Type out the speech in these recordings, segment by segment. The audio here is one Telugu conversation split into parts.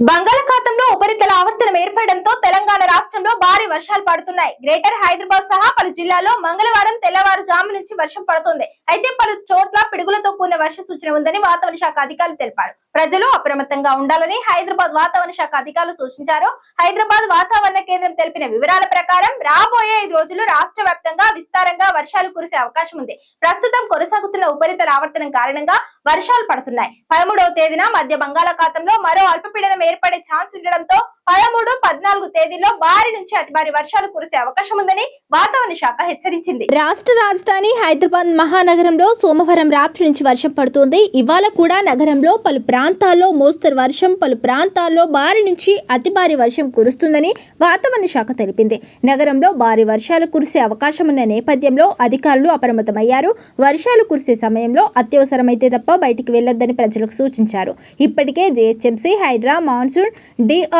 బంగాళాఖాతంలో ఉపరితల ఆవర్తనం ఏర్పడడంతో తెలంగాణ రాష్ట్రంలో భారీ వర్షాలు పడుతున్నాయి. గ్రేటర్ హైదరాబాద్ సహా పలు జిల్లాల్లో మంగళవారం తెల్లవారుజాము నుంచి వర్షం పడుతుంది. అయితే పలు చోట్ల పిడుగులతో కూడిన వర్ష సూచన ఉందని వాతావరణ శాఖ అధికారులు తెలిపారు. ప్రజలు అప్రమత్తంగా ఉండాలని హైదరాబాద్ వాతావరణ శాఖ అధికారులు సూచించారు. హైదరాబాద్ వాతావరణ కేంద్రం తెలిపిన వివరాల ప్రకారం రాబోయే ఐదు రోజులు రాష్ట్ర వ్యాప్తంగా విస్తారంగా వర్షాలు కురిసే అవకాశం ఉంది. ప్రస్తుతం కొనసాగుతున్న ఉపరితల ఆవర్తనం కారణంగా వర్షాలు పడుతున్నాయి. పదమూడవ తేదీన మధ్య బంగాళాఖాతంలో మరో అల్పపీడనం ఏర్పడే ఛాన్స్ ఉండడంతో పదమూడు పద్నాలుగు తేదీల్లో భారీ నుంచి అతి భారీ వర్షాలు కురిసే అవకాశం ఉందని వాతావరణ శాఖ హెచ్చరించింది. రాష్ట్ర రాజధాని హైదరాబాద్ మహానగరంలో సోమవారం రాత్రి నుంచి వర్షం పడుతోంది. ఇవాళ కూడా నగరంలో పలు ప్రాంతాల్లో మోస్తరు వర్షం పలు ప్రాంతాల్లో భారీ నుంచి అతి భారీ వర్షం కురుస్తుందని వాతావరణ శాఖ తెలిపింది. నగరంలో భారీ వర్షాలు కురిసే అవకాశం ఉన్న నేపథ్యంలో అధికారులు అప్రమత్తమయ్యారు. వర్షాలు కురిసే సమయంలో అత్యవసరమైతే తప్ప బయటికి వెళ్ళొద్దని ప్రజలకు సూచించారు. ఇప్పటికే GHMC Hydraa monsoon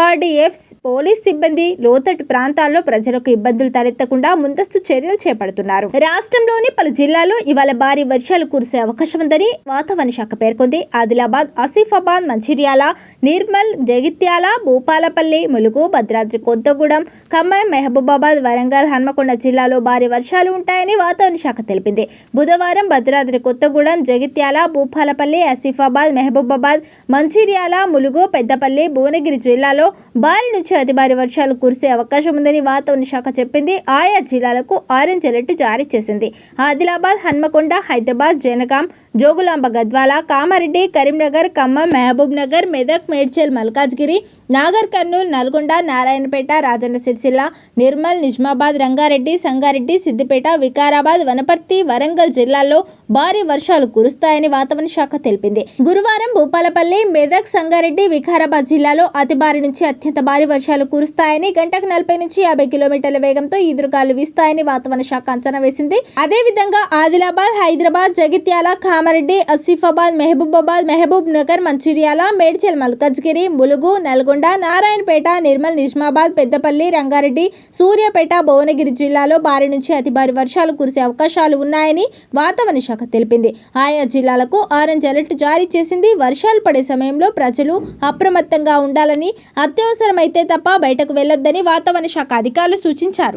RDF police సిబ్బంది లోతట్టు ప్రాంతాల్లో ప్రజలకు ఇబ్బందులు తలెత్తకుండా ముందస్తు చర్యలు చేపడుతున్నారు. రాష్ట్రంలోని పలు జిల్లాల్లో ఇవాళ భారీ వర్షాలు కురిసే అవకాశం ఉందని వాతావరణ శాఖ పేర్కొంది. ఆదిలాబాద్ ఆసిఫాబాద్ మంచిర్యాల నిర్మల్ జగిత్యాల భూపాలపల్లి ములుగు భద్రాద్రి కొత్తగూడెం ఖమ్మం మహబూబాబాద్ వరంగల్ హన్మకొండ జిల్లాలో భారీ వర్షాలు ఉంటాయని వాతావరణ శాఖ తెలిపింది. బుధవారం భద్రాద్రి కొత్తగూడెం జగిత్యాల భూపాలపల్లి ఆసిఫాబాద్ మహబూబాబాద్ మంచిర్యాల ములుగు పెద్దపల్లి భువనగిరి జిల్లాలో భారీ నుంచి అతి భారీ వర్షాలు కురిసే అవకాశం ఉందని వాతావరణ శాఖ చెప్పింది. ఆయా జిల్లాలకు ఆరెంజ్ అలర్ట్ జారీ చేసింది. ఆదిలాబాద్ హన్మకొండ హైదరాబాద్ జనగాం జోగులాంబ గద్వాల కామారెడ్డి కరీంనగర్ ఖమ్మం మహబూబ్ నగర్ మెదక్ మేడ్చల్ మల్కాజ్గిరి నాగర్ కర్నూలు నల్గొండ నారాయణపేట రాజన్న సిరిసిల్ల నిర్మల్ నిజామాబాద్ రంగారెడ్డి సంగారెడ్డి సిద్దిపేట వికారాబాద్ వనపర్తి వరంగల్ జిల్లాల్లో భారీ వర్షాలు కురుస్తాయని వాతావరణ శాఖ తెలిపింది. గురువారం భూపాలపల్లి మెదక్ సంగారెడ్డి వికారాబాద్ జిల్లాలో అతి భారీ నుంచి అత్యంత భారీ వర్షాలు కురుస్తాయని గంటకు నలభై నుంచి యాభై కిలోమీటర్ల వేగంతో ఈదురుగాలు వీస్తాయని వాతావరణ శాఖ అంచనా వేసింది. అదే విధంగా ఆదిలాబాద్ హైదరాబాద్ జగిత్యాల కామారెడ్డి ఆసిఫాబాద్ మహబూబాబాద్ మహబూబ్ నగర్ మంచిర్యాల మేడ్చల్ మల్కజ్గిరి ములుగు నల్గొండ నారాయణపేట నిర్మల్ నిజామాబాద్ పెద్దపల్లి రంగారెడ్డి సూర్యాపేట భువనగిరి జిల్లాలో భారీ నుంచి అతి భారీ వర్షాలు కురిసే అవకాశాలు ఉన్నాయని వాతావరణ శాఖ తెలిపింది. ఆయా జిల్లాలకు ఆరెంజ్ అలర్ట్ జారీ చేసింది. వర్షాలు పడే సమయంలో ప్రజలు అప్రమత్తంగా ఉండాలని అత్యవసరమైతే తప్ప బయటకు వెళ్ళొద్దని వాతావరణ శాఖ అధికారులు సూచించారు.